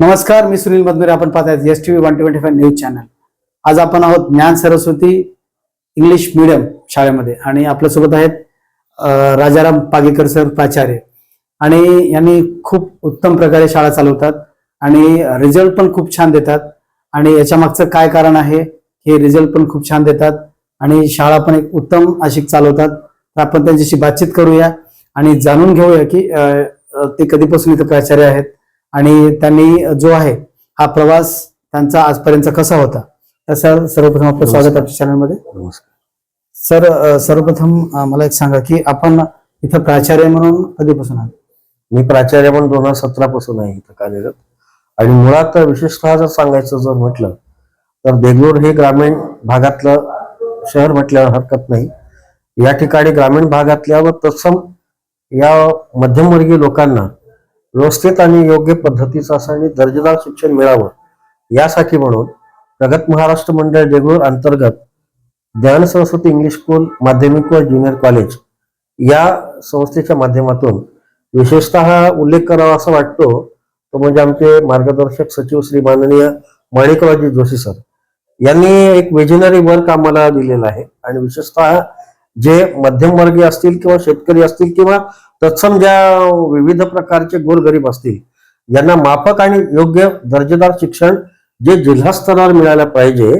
नमस्कार मी सुनील मधमेरे आपण पाहताय S T V one twenty five news channel आज आपण आहोत ज्ञान सरस्वती इंग्लिश मिडियम शाळेमध्ये. आणि आपल्यासोबत आहेत राजाराम पागेकर सर प्राचार्य. आणि यांनी खूप उत्तम प्रकारे शाळा चालवतात आणि रिझल्ट पण खूप छान देतात. आणि याच्या मागचं काय कारण आहे हे रिझल्ट पण खूप छान देतात. आणि शाळा पण एक उत्तम अशी चालवतात. तर आपण त्यांच्याशी बातचीत करूया आणि जाणून घेऊया की ते कधीपासून इथं प्राचार्य आहेत. आणि त्यांनी जो आहे हा प्रवास त्यांचा आजपर्यंतचा कसा होता? तर सर सर्वप्रथम आपलं स्वागत आपल्या चॅनलमध्ये. नमस्कार. सर सर्वप्रथम मला एक सांगा की आपण इथं प्राचार्य म्हणून कधीपासून आहात? मी प्राचार्य पण दोन हजार सतरा पासून आहे इथं कार्यरत. आणि मुळात विशेषतः जर सांगायचं जर म्हटलं तर देगलूर हे ग्रामीण भागातलं शहर म्हटल्यावर हरकत नाही. या ठिकाणी ग्रामीण भागातल्या व तत्सम या मध्यमवर्गीय लोकांना व्यवस्थित आणि योग्य पद्धतीचं असं आणि दर्जेदार शिक्षण मिळावं यासाठी म्हणून प्रगत महाराष्ट्र मंडळ देगलूर अंतर्गत ज्ञान सरस्वती इंग्लिश स्कूल माध्यमिक व ज्युनियर कॉलेज या संस्थेच्या माध्यमातून विशेषतः उल्लेख करावा असा वाटतो तो म्हणजे आमचे मार्गदर्शक सचिव श्री माननीय माणिकरावजी जोशी सर. यांनी एक विजनरी वर्क आम्हाला दिलेला आहे आणि विशेषतः जे मध्यमवर्गीय असतील किंवा शेतकरी असतील किंवा तत्सम ज्या विविध प्रकारचे गोरगरीब असतील यांना माफक आणि योग्य दर्जेदार शिक्षण जे जिल्हा स्तरावर मिळालं पाहिजे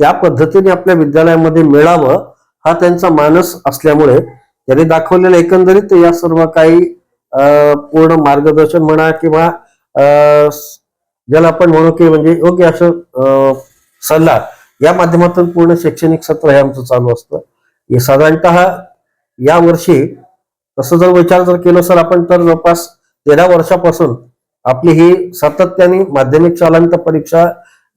त्या पद्धतीने आपल्या विद्यालयामध्ये मिळावं हा त्यांचा मानस असल्यामुळे त्यांनी दाखवलेलं एकंदरीत या सर्व काही पूर्ण मार्गदर्शन म्हणा किंवा ज्याला आपण म्हणू की म्हणजे योग्य असं सल्ला या माध्यमातून पूर्ण शैक्षणिक सत्र हे आमचं चालू असतं. साधारणतः या वर्षी तसं जर विचार जर केलं सर आपण तर जवळपास तेरा वर्षापासून आपली ही सातत्याने माध्यमिक शालांत परीक्षा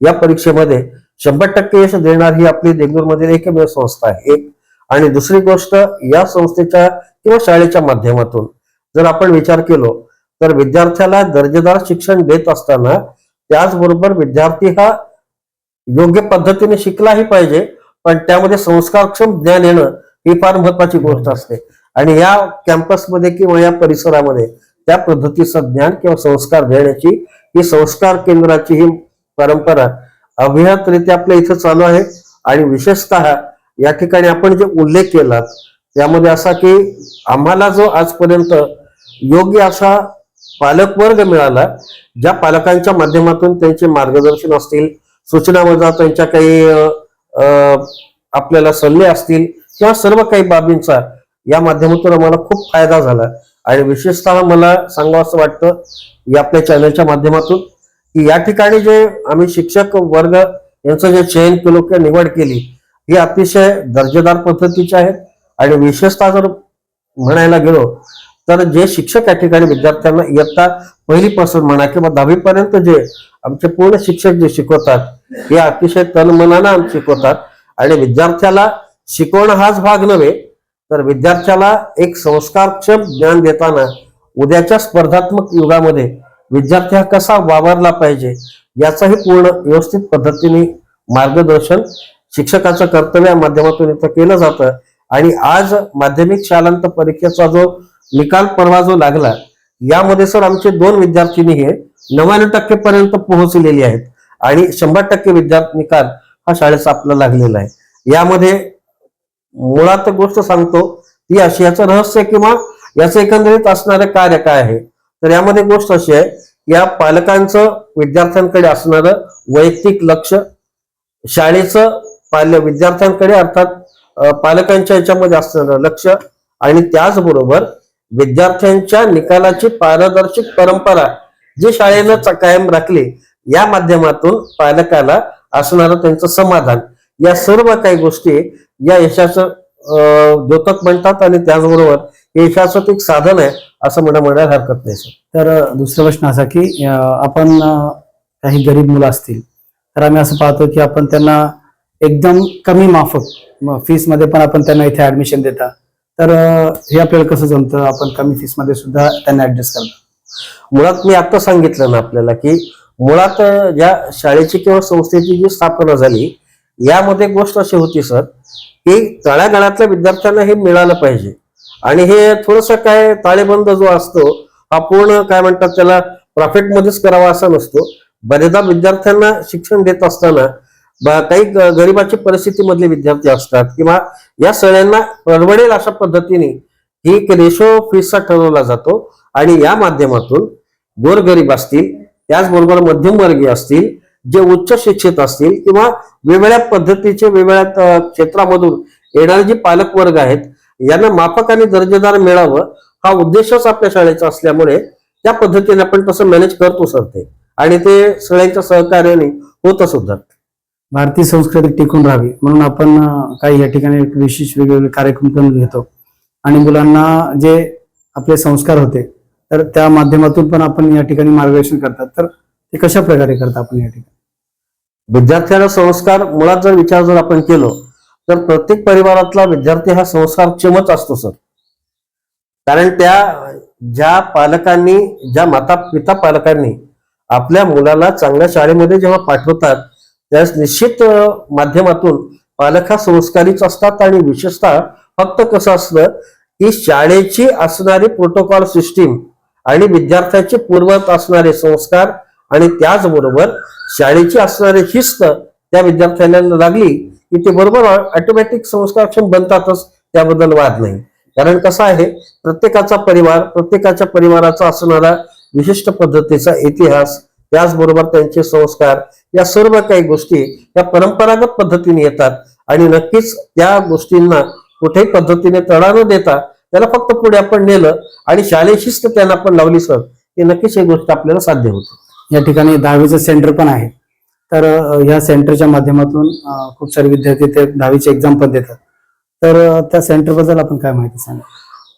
या परीक्षेमध्ये शंभर टक्के यश देणार ही आपली देगलूरमधील एकमेव संस्था आहे. एक आणि दुसरी गोष्ट या संस्थेच्या किंवा शाळेच्या माध्यमातून जर आपण विचार केलो तर विद्यार्थ्याला दर्जेदार शिक्षण देत असताना त्याचबरोबर विद्यार्थी हा योग्य पद्धतीने शिकलाही पाहिजे पण त्यामध्ये संस्कारक्षम ज्ञान येणं ही फार महत्वाची गोष्ट असते. आणि या कॅम्पसमध्ये किंवा या परिसरामध्ये त्या पद्धतीचं ज्ञान किंवा संस्कार देण्याची ही संस्कार केंद्राची ही परंपरा अभियातरित्या आपल्या इथं चालू आहे. आणि विशेषतः या ठिकाणी आपण जे उल्लेख केला त्यामध्ये असा की आम्हाला जो आजपर्यंत योग्य असा पालकवर्ग मिळाला ज्या पालकांच्या माध्यमातून त्यांचे मार्गदर्शन असतील सूचना वजा त्यांच्या काही आपल्याला सल्ले असतील किंवा सर्व काही बाबींचा या माध्यमातून आम्हाला खूप फायदा झाला. आणि विशेषतः मला सांगावं असं वाटतं या आपल्या चॅनलच्या माध्यमातून की या ठिकाणी जे आम्ही शिक्षक वर्ग यांचं जे चयन केलो किंवा निवड केली ही अतिशय दर्जेदार पद्धतीची आहेत. आणि विशेषतः जर म्हणायला गेलो तर जे शिक्षक या ठिकाणी विद्यार्थ्यांना इयत्ता पहिलीपासून म्हणा किंवा दहावीपर्यंत जे आमचे पूर्ण शिक्षक जे शिकवतात हे अतिशय तनमनानं शिकवतात. आणि विद्यार्थ्याला शिकवणं हाच भाग नव्हे तर विद्यार्थ्याला एक संस्कारक्षम ज्ञान देताना उद्याच्या स्पर्धात्मक युगामध्ये विद्यार्थी हा कसा वावरला पाहिजे याचंही पूर्ण व्यवस्थित पद्धतीने मार्गदर्शन शिक्षकाचं कर्तव्य या माध्यमातून इथं केलं जातं. आणि आज माध्यमिक शालांत परीक्षेचा जो निकाल परवा जो लागला यामध्ये सर आमचे दोन विद्यार्थिनी हे नव्याण्णव टक्के पर्यंत पोहोचलेली आहेत. आणि शंभर टक्के विद्यार्थी निकाल हा शाळेचा आपला लागलेला आहे. यामध्ये मुळात गोष्ट सांगतो ती अशी याचं रहस्य किंवा याचं एकंदरीत असणारं कार्य काय आहे? तर यामध्ये गोष्ट अशी आहे या पालकांचं विद्यार्थ्यांकडे असणारं वैयक्तिक लक्ष शाळेचं पाल्य विद्यार्थ्यांकडे अर्थात पालकांच्या याच्यामध्ये असणारं लक्ष आणि त्याचबरोबर विद्यार्थ्यांच्या निकालाची पारदर्शक परंपरा जी शाळेनं कायम राखली या माध्यमातून पालकाला असणारं त्यांचं समाधान. या सर्व काही गोष्टी या यशाचं द्योतक म्हणतात आणि त्याचबरोबर हे यशाचं ते एक साधन आहे असं म्हणा म्हणायला हरकत नाही सर. तर दुसरा प्रश्न असा की आपण काही गरीब मुलं असतील तर आम्ही असं पाहतो की आपण त्यांना एकदम कमी माफक फीसमध्ये पण आपण त्यांना इथे ऍडमिशन देता. तर हे आपल्याला कसं जमतं? आपण कमी फीसमध्ये सुद्धा त्यांना ऍडजस्ट करतो मुळात मी आता सांगितलं ना आपल्याला की मुळात ज्या शाळेची किंवा संस्थेची जी स्थापना झाली यामध्ये गोष्ट अशी होती सर की तळागाळातल्या विद्यार्थ्यांना हे मिळालं पाहिजे. आणि हे थोडस काय ताळेबंद जो असतो हा पूर्ण काय म्हणतात त्याला प्रॉफिटमध्येच करावा असा नसतो. बरेचदा विद्यार्थ्यांना शिक्षण देत असताना काही गरिबाची परिस्थितीमधले विद्यार्थी असतात किंवा या सगळ्यांना परवडेल अशा पद्धतीने ही एक रेशो फीसचा ठरवला जातो आणि या माध्यमातून गोरगरीब असतील त्याचबरोबर मध्यमवर्गीय असतील जे उच्च शिक्षित असतील किंवा वेगवेगळ्या पद्धतीचे वेगवेगळ्या क्षेत्रामधून येणारे जे पालक वर्ग आहेत यांना माफक आणि दर्जेदार मिळावं हा उद्देशच आपल्या शाळेचा असल्यामुळे त्या पद्धतीने आपण तसं मॅनेज करतो सर ते. आणि ते सगळ्यांच्या सहकार्याने होतं सुद्धा भारतीय संस्कृती टिकून राहावी. म्हणून आपण काही या ठिकाणी एक विशेष वेगवेगळे कार्यक्रम करून घेतो. आणि मुलांना जे आपले संस्कार होते तर त्या माध्यमातून पण आपण या ठिकाणी मार्गदर्शन करतात. तर ते कशा प्रकारे करतात आपण या ठिकाणी? विद्यार्थ्याला संस्कार मुळात जर विचार जर आपण केलो तर प्रत्येक परिवारातला विद्यार्थी हा संस्कार क्षमच असतो सर. कारण त्या ज्या पालकांनी ज्या माता पिता पालकांनी आपल्या मुलाला चांगल्या शाळेमध्ये जेव्हा पाठवतात त्यास निश्चित माध्यमातून पालक हा संस्कारीच असतात आणि विशेषतः फक्त कसं असतं की शाळेची असणारी प्रोटोकॉल सिस्टीम आणि विद्यार्थ्याचे पूर्वत असणारे संस्कार आणि त्याचबरोबर शाळेची असणारी शिस्त त्या विद्यार्थ्यांना लागली की ते बरोबर ऑटोमॅटिक संस्कारक्षम बनतातच त्याबद्दल वाद नाही. कारण कसं आहे प्रत्येकाचा परिवार प्रत्येकाच्या परिवाराचा असणारा विशिष्ट पद्धतीचा इतिहास त्याचबरोबर त्यांचे संस्कार या सर्व काही गोष्टी या परंपरागत पद्धतीने येतात. आणि नक्कीच त्या गोष्टींना कुठेही पद्धतीने तडा न देता त्याला फक्त पुढे आपण नेलं आणि शालेय शिस्त त्यांना आपण लावली सर की नक्कीच ही गोष्ट आपल्याला साध्य होते. या ठिकाणी दहावीचं सेंटर पण आहे. तर ह्या सेंटरच्या माध्यमातून खूप सारे विद्यार्थी ते दहावीची एक्झाम पण देतात. तर त्या सेंटरबद्दल आपण काय माहिती सांगा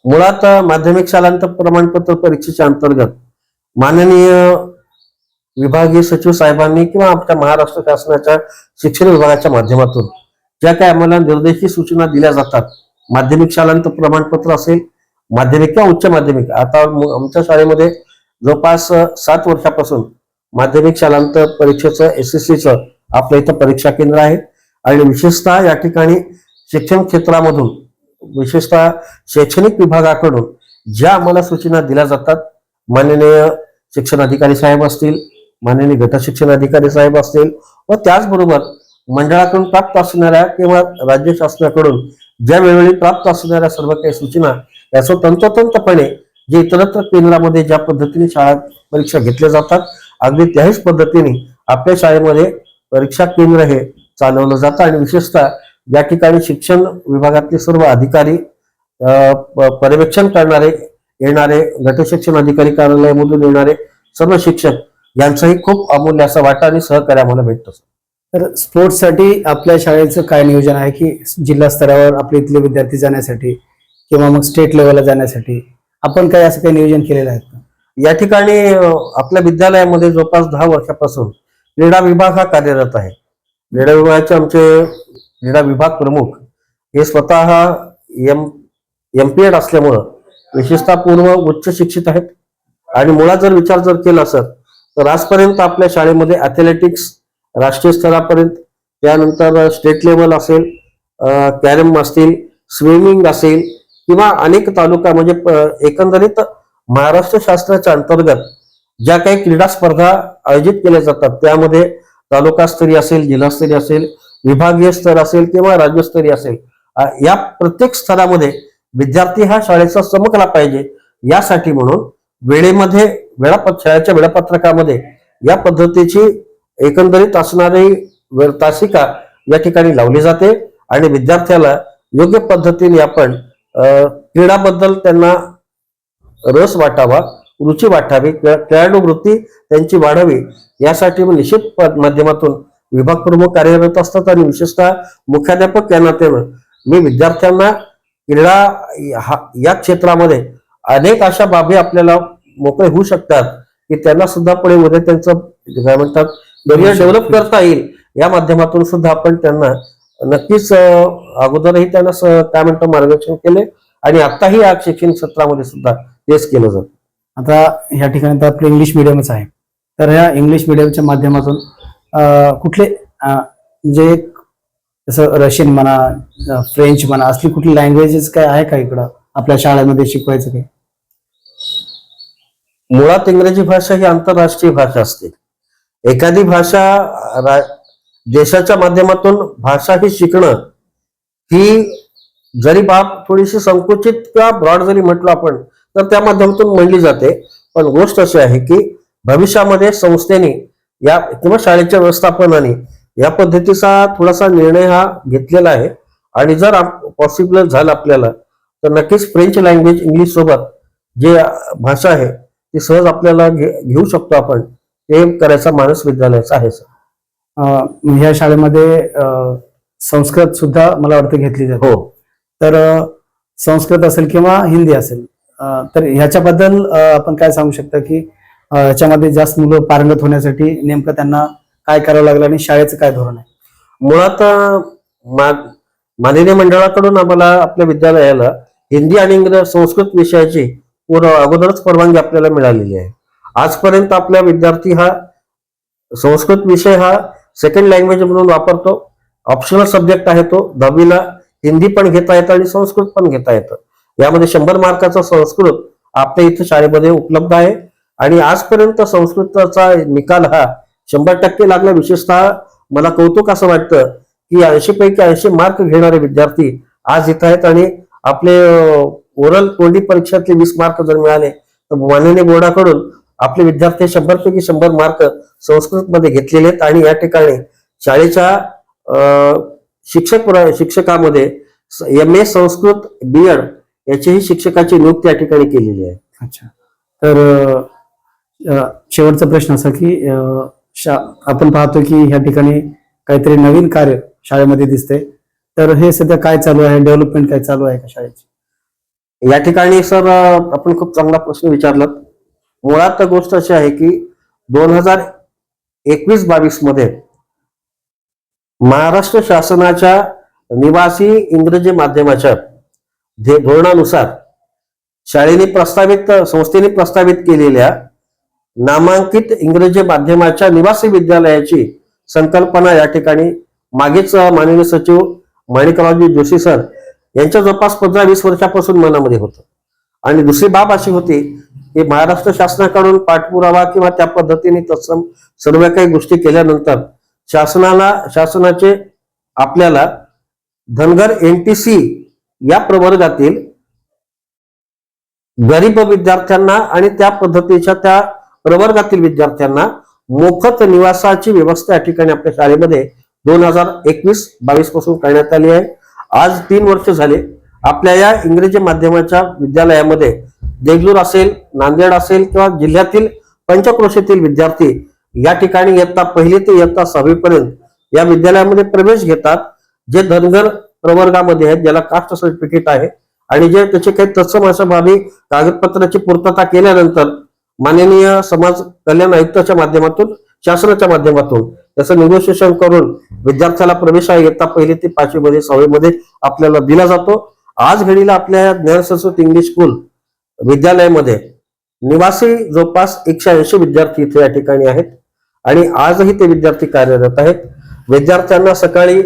मुळात माध्यमिक शालांत प्रमाणपत्र परीक्षेच्या अंतर्गत माननीय विभागीय सचिव साहेबांनी किंवा आमच्या महाराष्ट्र शासनाच्या शिक्षण विभागाच्या माध्यमातून ज्या काही आम्हाला निर्देशी सूचना दिल्या जातात माध्यमिक शालांत प्रमाणपत्र असेल माध्यमिक किंवा उच्च माध्यमिक आता आमच्या शाळेमध्ये जवळपास सात वर्षापासून माध्यमिक शालांत परीक्षेचं एस एस सीचं आपल्या इथं परीक्षा केंद्र आहे. आणि विशेषतः या ठिकाणी शिक्षण क्षेत्रामधून विशेषतः शैक्षणिक विभागाकडून ज्या आम्हाला सूचना दिल्या जातात माननीय शिक्षण अधिकारी साहेब असतील माननीय गट शिक्षण अधिकारी साहेब असतील व त्याचबरोबर मंडळाकडून प्राप्त असणाऱ्या किंवा राज्य शासनाकडून ज्या वेळोवेळी प्राप्त असणाऱ्या सर्व काही सूचना याचं तंतोतंतपणे जे इतरत्र केंद्रामध्ये ज्या पद्धतीने शाळा परीक्षा घेतल्या जातात अगदी त्याच पद्धतीने आपल्या शाळेमध्ये परीक्षा केंद्र हे चालवलं जातं आणि विशेषतः या ठिकाणी शिक्षण विभागातले सर्व अधिकारी प- पर्यवेक्षण करणारे येणारे गट शिक्षण अधिकारी कार्यालयामधून येणारे सर्व शिक्षक यांचाही खूप अमूल्य असा वाटा आणि सहकार्य आम्हाला भेटतो तर स्पोर्ट्ससाठी आपल्या शाळेचं काय नियोजन आहे की जिल्हा स्तरावर आपले इथले विद्यार्थी जाण्यासाठी किंवा मग स्टेट लेवलला जाण्यासाठी आपण काय असं काही नियोजन केलेलं आहे का? या ठिकाणी आपल्या विद्यालयामध्ये जवळपास दहा वर्षापासून क्रीडा विभाग हा कार्यरत आहे. क्रीडा विभागाचे आमचे क्रीडा विभाग प्रमुख हे स्वतः एम एम पी एड असल्यामुळं विशेषतः पूर्व उच्च शिक्षित आहेत. आणि मुळात जर विचार जर केला सर तर आजपर्यंत आपल्या शाळेमध्ये ॲथलेटिक्स राष्ट्रीय स्तरापर्यंत त्यानंतर स्टेट लेवल असेल कॅरम असतील स्विमिंग असेल किंवा अनेक तालुका म्हणजे एकंदरीत महाराष्ट्र शासनाच्या अंतर्गत ज्या काही क्रीडा स्पर्धा आयोजित केल्या जातात त्यामध्ये तालुकास्तरीय असेल जिल्हास्तरीय असेल विभागीय स्तर असेल किंवा राज्यस्तरीय असेल या प्रत्येक स्तरामध्ये विद्यार्थी हा शाळेचा चमकला पाहिजे. यासाठी म्हणून वेळेमध्ये वेळापत्र शाळेच्या वेळापत्रकामध्ये या पद्धतीची एकंदरीत असणारी तासिका या ठिकाणी लावली जाते आणि विद्यार्थ्याला योग्य पद्धतीने आपण क्रीडाबद्दल त्यांना रस वाटावा रुची वाटावी खेळाडू वृत्ती त्यांची वाढावी यासाठी निश्चित माध्यमातून विभाग प्रमुख कार्यरत असतात आणि विशेषतः मुख्याध्यापक या नात्यानं मी विद्यार्थ्यांना क्रीडा हा- या क्षेत्रामध्ये अनेक अशा बाबी आपल्याला मोकळे होऊ शकतात की त्यांना सुद्धा पुढे मध्ये त्यांचं काय म्हणतात करिअर डेव्हलप करता येईल. या माध्यमातून सुद्धा आपण त्यांना नक्कीच अगोदरही त्यांना काय म्हणतो मार्गदर्शन केले आणि आताही या शैक्षणिक सत्रामध्ये सुद्धा तेच केलं जात. आता ह्या ठिकाणी तर आपलं इंग्लिश मिडियमच आहे. तर ह्या इंग्लिश मिडियमच्या माध्यमातून कुठले म्हणजे जसं रशियन म्हणा फ्रेंच म्हणा असली कुठली लँग्वेजेस काय आहे का इकडं? आपल्या शाळेमध्ये शिकवायचं काही? मुळात इंग्रजी भाषा ही आंतरराष्ट्रीय भाषा असते. एखादी भाषा रा- देशाच्या माध्यमातून भाषा ही शिकणं ही जरी बाब थोडीशी संकुचित किंवा ब्रॉड जरी म्हटलं आपण तर त्या माध्यमातून म्हणली जाते. पण गोष्ट अशी आहे की भविष्यामध्ये संस्थेने या किंवा शाळेच्या व्यवस्थापनाने या पद्धतीचा थोडासा निर्णय हा घेतलेला आहे. आणि जर पॉसिबल झालं आपल्याला तर नक्कीच फ्रेंच लँग्वेज इंग्लिश सोबत जे भाषा आहे ती सहज आपल्याला घेऊ शकतो आपण. ते करायचा मानस विद्यालयाचा आहे सर. ह्या शाळेमध्ये संस्कृत सुद्धा मला वाटतं घेतली जाते. हो. तर संस्कृत असेल किंवा हिंदी असेल तर ह्याच्याबद्दल आपण काय सांगू शकता की ह्याच्यामध्ये जास्त मुलं पारंगत होण्यासाठी नेमकं त्यांना काय करावं लागलं आणि शाळेचं काय धोरण आहे? मुळात माननीय मंडळाकडून आम्हाला आपल्या विद्यालयाला हिंदी आणि इंग्रज संस्कृत विषयाची पूर्व अगोदरच परवानगी आपल्याला मिळालेली आहे. आजपर्यंत आपला विद्यार्थी हा संस्कृत विषय हा सेकंड लँग्वेज म्हणून वापरतो. ऑप्शनल सब्जेक्ट आहे तो दहावीला हिंदी पण घेता येतं आणि संस्कृत पण घेता येतं. यामध्ये शंभर मार्काचा संस्कृत आपल्या इथं शाळेमध्ये उपलब्ध आहे. आणि आजपर्यंत संस्कृताचा निकाल हा शंभर टक्के लागला. विशेषतः मला कौतुक असं वाटतं की ऐंशी पैकी ऐंशी मार्क घेणारे विद्यार्थी आज इथं आहेत आणि आपले ओरल तोंडी परीक्षेतले वीस मार्क जर मिळाले तर माननीय बोर्डाकडून आपले विद्यार्थी शंभर पैकी शंभर मार्क संस्कृतमध्ये घेतलेले आहेत. आणि या ठिकाणी शाळेच्या शिक्षक शिक्षकामध्ये M A Sanskrit B Ed याचीही शिक्षकाची नियुक्ती या ठिकाणी केलेली आहे. अच्छा. तर शेवटचा प्रश्न असा की आपण पाहतो की ह्या ठिकाणी काहीतरी नवीन कार्य शाळेमध्ये दिसते तर हे सध्या काय चालू आहे? डेव्हलपमेंट काय चालू आहे का शाळेची? या ठिकाणी सर आपण खूप चांगला प्रश्न विचारलात. मुळात गोष्ट अशी आहे की दोन हजार एकवीस बावीसमध्ये महाराष्ट्र शासनाच्या निवासी इंग्रजी माध्यमाच्या धोरणानुसार शाळेने प्रस्तावित संस्थेने प्रस्तावित केलेल्या नामांकित इंग्रजी माध्यमाच्या निवासी विद्यालयाची संकल्पना या ठिकाणी मागेच माननीय सचिव माणिकरावजी जोशी सर यांच्या जवळपास पंधरा वीस वर्षापासून मनामध्ये होतं. आणि दुसरी बाब अशी होती की महाराष्ट्र शासनाकडून पाठपुरावा किंवा त्या पद्धतीने तत्सम सर्व काही गोष्टी केल्यानंतर शासनाला शासनाचे आपल्याला धनगर एनटीसी या प्रवर्गातील गरीब विद्यार्थ्यांना आणि त्या पद्धतीच्या त्या प्रवर्गातील विद्यार्थ्यांना मोफत निवासाची व्यवस्था या ठिकाणी आपल्या शाळेमध्ये दोन हजार एकवीस बावीसपासून करण्यात आली आहे. आज तीन वर्ष झाले आपल्या या इंग्रजी माध्यमाच्या विद्यालयामध्ये देगलूर असेल नांदेड असेल किंवा जिल्ह्यातील पंचक्रोशीतील विद्यार्थी या ठिकाणी इयत्ता पहिली ते इयत्ता सहावीपर्यंत या विद्यालयामध्ये प्रवेश घेतात. जे धनगर प्रवर्गामध्ये आहेत ज्याला कास्ट सर्टिफिकेट आहे आणि जे त्याचे काही तत्सम अशा बाबी कागदपत्राची पूर्तता केल्यानंतर माननीय समाज कल्याण आयुक्ताच्या माध्यमातून शासनाच्या माध्यमातून त्याचं निगोशिएशन करून विद्यार्थ्याला प्रवेश हा इयत्ता पहिली ते पाचवी मध्ये सहावी मध्ये आपल्याला दिला जातो. आज घडीला आपल्या ज्ञान संस्कृत इंग्लिश स्कूल विद्यालयामध्ये निवासी जवळपास एकशे ऐंशी विद्यार्थी इथे या ठिकाणी आहेत. आणि आजही ते विद्यार्थी कार्यरत आहेत. विद्यार्थ्यांना सकाळी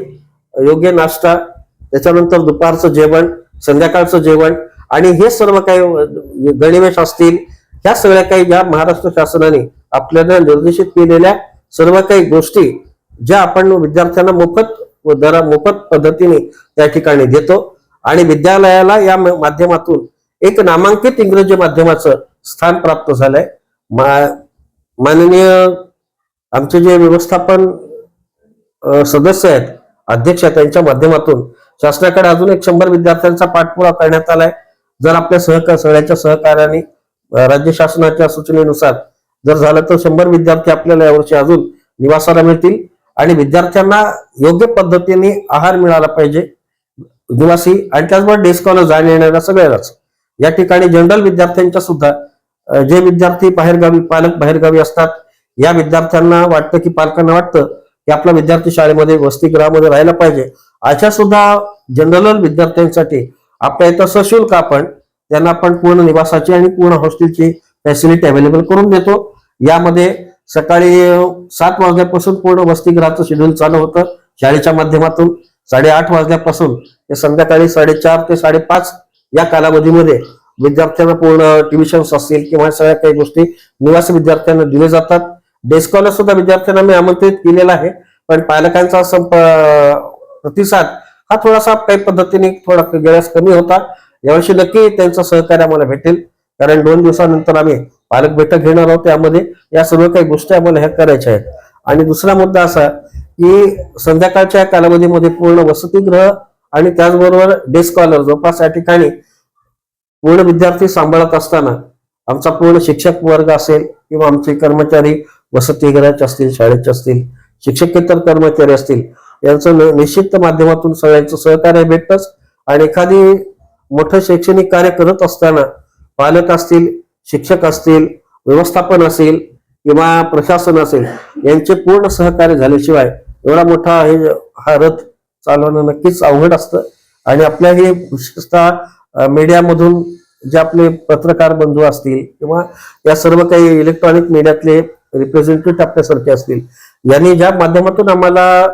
योग्य नाश्ता त्याच्यानंतर दुपारचं जेवण संध्याकाळचं जेवण आणि हे सर्व काही गणवेश असतील ह्या सगळ्या काही ज्या महाराष्ट्र शासनाने आपल्याला निर्देशित केलेल्या सर्व काही गोष्टी ज्या आपण विद्यार्थ्यांना मोफत दरा मोफत पद्धतीने त्या ठिकाणी देतो. आणि विद्यालयाला या माध्यमातून एक नामांकित इंग्रजी माध्यमाचं स्थान प्राप्त झालंय. माननीय आमचे जे व्यवस्थापन सदस्य आहेत अध्यक्ष त्यांच्या माध्यमातून शासनाकडे अजून एक शंभर विद्यार्थ्यांचा पाठपुरावा करण्यात आलाय. जर आपल्या सहकार सगळ्यांच्या सहकार्याने राज्य शासनाच्या सूचनेनुसार जर झालं तर शंभर विद्यार्थी आपल्याला यावर्षी अजून निवासाला मिळतील. आणि विद्यार्थ्यांना योग्य पद्धतीने आहार मिळाला पाहिजे. निवासी आणि त्याचबरोबर डेस्कॉला जाण्या येणाऱ्या सगळ्यांनाच. या ठिकाणी जनरल विद्यार्थ्यांच्या सुद्धा जे विद्यार्थी बाहेरगावी पालक बाहेरगावी असतात या विद्यार्थ्यांना वाटतं की पालकांना वाटतं की आपला विद्यार्थी शाळेमध्ये वसतिगृहामध्ये राहायला पाहिजे. अशा सुद्धा जनरल विद्यार्थ्यांसाठी आपल्या इथं सशुल्क आपण त्यांना आपण पूर्ण निवासाची आणि पूर्ण हॉस्टेलची फॅसिलिटी अवेलेबल करून देतो. यामध्ये सकाळी सात वाजल्यापासून पूर्ण वसतिगृहाचं शेड्यूल चालू होतं. शाळेच्या माध्यमातून साडेआठ वाजल्यापासून ते संध्याकाळी साडेचार ते साडेपाच या कालावधीमध्ये विद्यार्थ्यांना पूर्ण ट्युशन्स असतील किंवा सगळ्या काही गोष्टी निवासी विद्यार्थ्यांना दिले जातात. डेस्कॉलर सुद्धा विद्यार्थ्यांना मी आमंत्रित केलेला आहे. पण पालकांचा संप प्रतिसाद हा थोडासा काही पद्धतीने थोडा गेल्यास कमी होता. यावर्षी नक्की त्यांचं सहकार्य आम्हाला भेटेल. कारण दोन दिवसानंतर आम्ही पालक बैठक घेणार आहोत त्यामध्ये. या सर्व काही गोष्टी आम्हाला ह्या करायच्या आहेत. आणि दुसरा मुद्दा असा की संध्याकाळच्या कालावधीमध्ये पूर्ण वसतिगृह आणि त्याचबरोबर डे स्कॉलर जवळपास या ठिकाणी पूर्ण विद्यार्थी सांभाळत असताना आमचा पूर्ण शिक्षक वर्ग असेल किंवा आमचे कर्मचारी वसतिगृहाचे असतील शाळेचे असतील शिक्षकेतर कर्मचारी असतील यांचं न- निश्चित माध्यमातून सगळ्यांचं सहकार्य भेटतंच. आणि एखादी मोठं शैक्षणिक कार्य करत असताना पालक असतील शिक्षक असतील व्यवस्थापन असेल किंवा प्रशासन असेल यांचे पूर्ण सहकार्य झाल्याशिवाय एवढा मोठा हे हा रथ चालवणं नक्कीच अवघड असतं. आणि आपल्या हे विशेषतः मीडियामधून जे आपले पत्रकार बंधू असतील किंवा या सर्व काही इलेक्ट्रॉनिक मीडियातले रिप्रेझेंटेटिव्ह आपल्यासारखे असतील यांनी ज्या माध्यमातून आम्हाला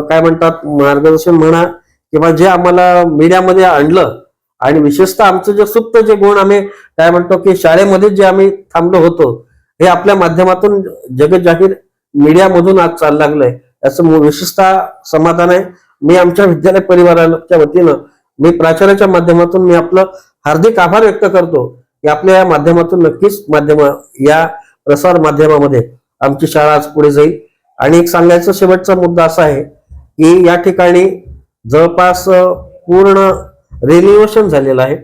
काय म्हणतात मार्गदर्शन म्हणा किंवा जे आम्हाला मीडियामध्ये आणलं आणि विशेषतः आमचं जे सुप्त जे गुण आम्ही काय म्हणतो की शाळेमध्ये जे आम्ही थांबलो होतो हे आपल्या माध्यमातून जगजाहीर मीडियामधून आज चालू लागलंय. याचं विशेषतः समाधान आहे. मी आमच्या विद्यालय परिवाराच्या वतीनं मी प्राचार्याच्या माध्यमातून मी आपलं हार्दिक आभार व्यक्त करतो की आपल्या या माध्यमातून नक्कीच माध्यम या प्रसार माध्यमामध्ये आमची शाळा आज पुढे जाईल. आणि एक सांगायचा शेवटचा मुद्दा असा आहे की या ठिकाणी जवळपास पूर्ण रेलिव्हेशन झालेलं आहे.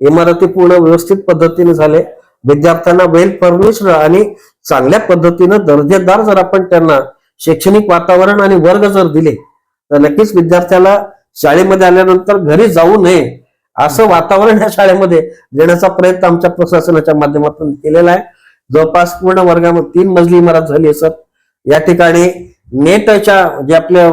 इमारती पूर्ण व्यवस्थित पद्धतीने झाले. विद्यार्थ्यांना वेल फर्निश्ड आणि चांगल्या पद्धतीनं दर्जेदार जर आपण त्यांना शैक्षणिक वातावरण आणि वर्ग जर दिले तर नक्कीच विद्यार्थ्याला शाळेमध्ये आल्यानंतर घरी जाऊ नये असं वातावरण या शाळेमध्ये देण्याचा प्रयत्न आमच्या प्रशासनाच्या माध्यमातून केलेला आहे. जवळपास पूर्ण वर्गामध्ये तीन मजली इमारत झाली आहे सर. या ठिकाणी नेटच्या जे आपल्या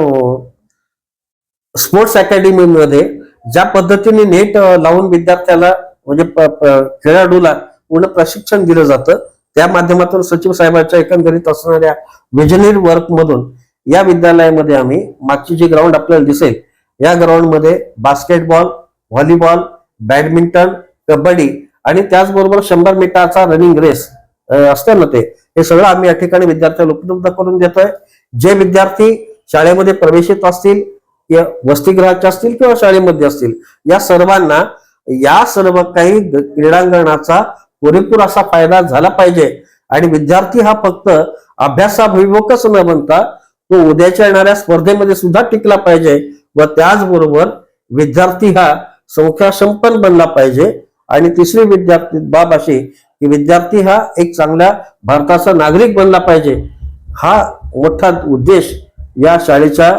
स्पोर्ट्स अकॅडमीमध्ये ज्या पद्धतीने नेट लावून विद्यार्थ्याला म्हणजे प- खेळाडूला पूर्ण प्रशिक्षण दिलं जातं त्या माध्यमातून सचिव साहेबांच्या एकंदरीत असणाऱ्या विजनरी वर्क मधून या विद्यालयामध्ये आम्ही मागची जी ग्राउंड आपल्याला दिसेल या ग्राउंडमध्ये बास्केटबॉल व्हॉलीबॉल बॅडमिंटन कबड्डी आणि त्याचबरोबर शंभर मीटरचा रनिंग रेस असते ना ते हे सगळं आम्ही या ठिकाणी विद्यार्थ्याला उपलब्ध करून देतोय. जे विद्यार्थी शाळेमध्ये प्रवेशित असतील वसतिगृहाच्या असतील किंवा शाळेमध्ये असतील या सर्वांना या सर्व काही क्रीडांगणाचा पुरेपूर असा फायदा झाला पाहिजे. आणि विद्यार्थी हा फक्त अभ्यासाभिमुखच न बनता तो उद्याच्या येणाऱ्या स्पर्धेमध्ये सुद्धा टिकला पाहिजे व त्याचबरोबर विद्यार्थी हा संख्या संपन्न बनला पाहिजे. आणि तिसरी विद्यार्थी बाब अशी की विद्यार्थी हा एक चांगल्या भारताचा नागरिक बनला पाहिजे. हा मोठा उद्देश या शाळेच्या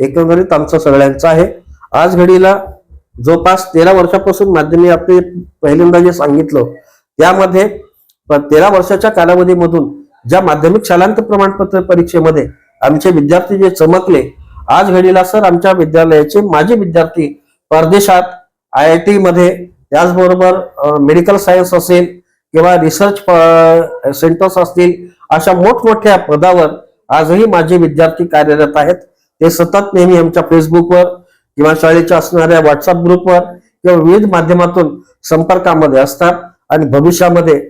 एकंदरीत आमचा सगळ्यांचा आहे. आज घडीला जवळपास तेरा वर्षापासून माध्यमिक आपले पहिल्यांदा जे सांगितलं त्यामध्ये तेरा वर्षाच्या कालावधीमधून ज्या माध्यमिक शालांत प्रमाणपत्र परीक्षेमध्ये आमचे विद्यार्थी जे चमकले आज घडीला सर आमच्या विद्यालयाचे माजी विद्यार्थी परदेशात आय आय टी मध्ये त्याचबरोबर मेडिकल सायन्स असेल किंवा रिसर्च सेंटर्स असतील अशा मोठमोठ्या पदावर आजही माझे विद्यार्थी कार्यरत आहेत. ते सतत नेहमी आमच्या फेसबुकवर किंवा शाळेच्या असणाऱ्या व्हॉट्सअप ग्रुपवर किंवा विविध माध्यमातून संपर्कामध्ये असतात आणि भविष्यामध्ये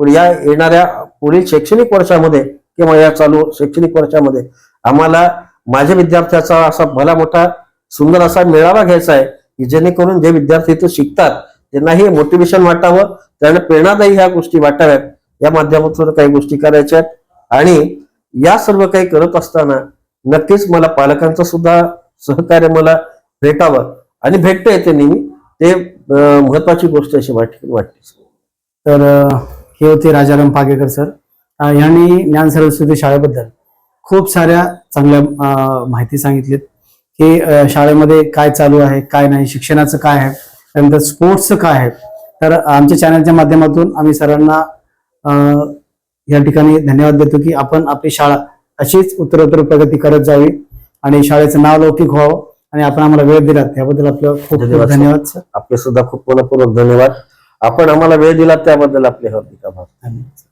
या येणाऱ्या पुढील शैक्षणिक वर्षामध्ये किंवा या चालू शैक्षणिक वर्षामध्ये आम्हाला माझ्या विद्यार्थ्याचा असा भला मोठा सुंदर असा मेळावा घ्यायचा आहे की जेणेकरून जे विद्यार्थी इथे शिकतात त्यांनाही मोटिवेशन वाटावं त्यांना प्रेरणादायी ह्या गोष्टी वाटाव्यात. या माध्यमातून काही गोष्टी करायच्या आहेत आणि या सर्व काही करत असताना नक्कीच मला पालकांचं सुद्धा सहकार्य मला भेटावं आणि भेटतं येते नेहमी. ते महत्वाची गोष्ट अशी वाट वाटते. तर हे होते राजाराम पागेकर सर. यांनी ज्ञान सरस्वती शाळेबद्दल खूप साऱ्या चांगल्या माहिती सांगितलीत की शाळेमध्ये काय चालू आहे काय नाही शिक्षणाचं काय आहे त्यानंतर स्पोर्ट्सचं काय आहे. तर आमच्या चॅनलच्या माध्यमातून आम्ही सरांना या ठिकाणी धन्यवाद देतो की आपण आपली शाळा अशीच उत्तरोत्तर प्रगती करत जावी आणि शाळेचं नाव लौकिक व्हावं आणि आपण आम्हाला वेळ दिलात त्याबद्दल आपलं खूप. धन्यवाद सर. आपले सुद्धा खूप मनपूर्वक धन्यवाद. आपण आम्हाला वेळ दिला त्याबद्दल आपले हार्दिक आभार. धन्यवाद